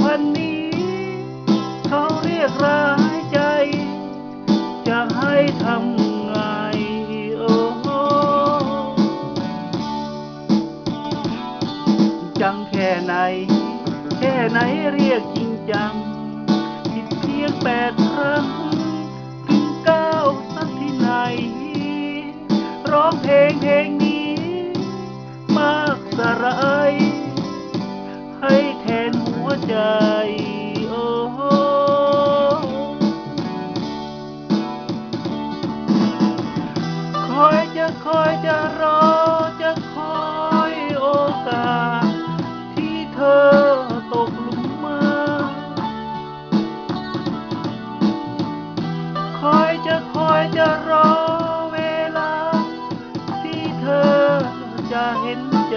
พันนี้ เขาเรียกร้ายใจ จะให้ทำไงโอ้โหจังแค่ไหน แค่ไหนเรียกจริงจัง ผิดเพียงแปดครั้ง ถึงเก้าสักที่ไหน ร้องเพลงเพลง เห็นใจ